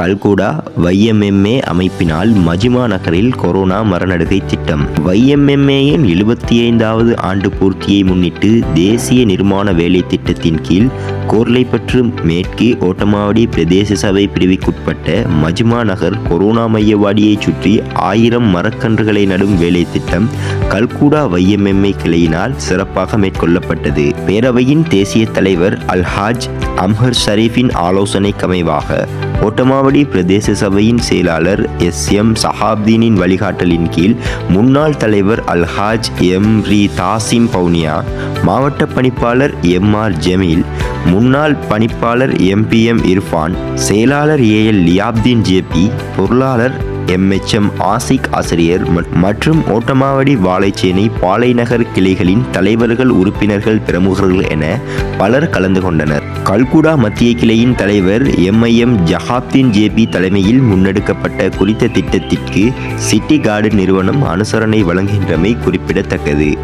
Kalkudah YMMA அமைப்பினால் மஜிமா நகரில் corona மரநடுகை திட்டம். வைஎம்எம்ஏயின் எழுபத்தி ஐந்தாவது ஆண்டு பூர்த்தியை முன்னிட்டு தேசிய நிர்மாண வேலை திட்டத்தின் கீழ் கோர்லைப்பற்று மேற்கு ஓட்டமாவடி பிரதேச சபை பிரிவுக்குட்பட்ட மஜ்மா நகர் கொரோனா மையவாடியை சுற்றி ஆயிரம் மரக்கன்றுகளை நடும் வேலை திட்டம் கல்குடா வைஎம்எம்ஏ கிளையினால் சிறப்பாக மேற்கொள்ளப்பட்டது. பேரவையின் தேசிய தலைவர் அல்ஹாஜ் அம்ஹர் ஷரீஃபின் ஆலோசனைக்கமைவாக ஓட்டமாவடி பிரதேச சபையின் செயலாளர் எஸ் எம் சஹாப்தீனின் வழிகாட்டலின் கீழ் முன்னாள் தலைவர் அல்ஹாஜ் எம் ரி தாசிம் பவுனியா மாவட்ட பணிப்பாளர் எம் ஆர் ஜமீல் முன்னாள் பணிப்பாளர் எம்பிஎம் இர்ஃபான் செயலாளர் A L Liyaptheen J P பொருளாளர் எம்எச்எம் ஆசிக் ஆசிரியர் ம- மற்றும் ஓட்டமாவடி வாழைச்சேனை பாலைநகர் கிளைகளின் தலைவர்கள் உறுப்பினர்கள் பிரமுகர்கள் என பலர் கலந்து கொண்டனர். கல்குடா மத்திய கிளையின் தலைவர் எம்ஐஎம் ஜஹாப்தீன் ஜேபி தலைமையில் முன்னெடுக்கப்பட்ட குறித்த திட்டத்திற்கு சிட்டி கார்டு நிறுவனம் அனுசரணை வழங்குகின்றமை குறிப்பிடத்தக்கது.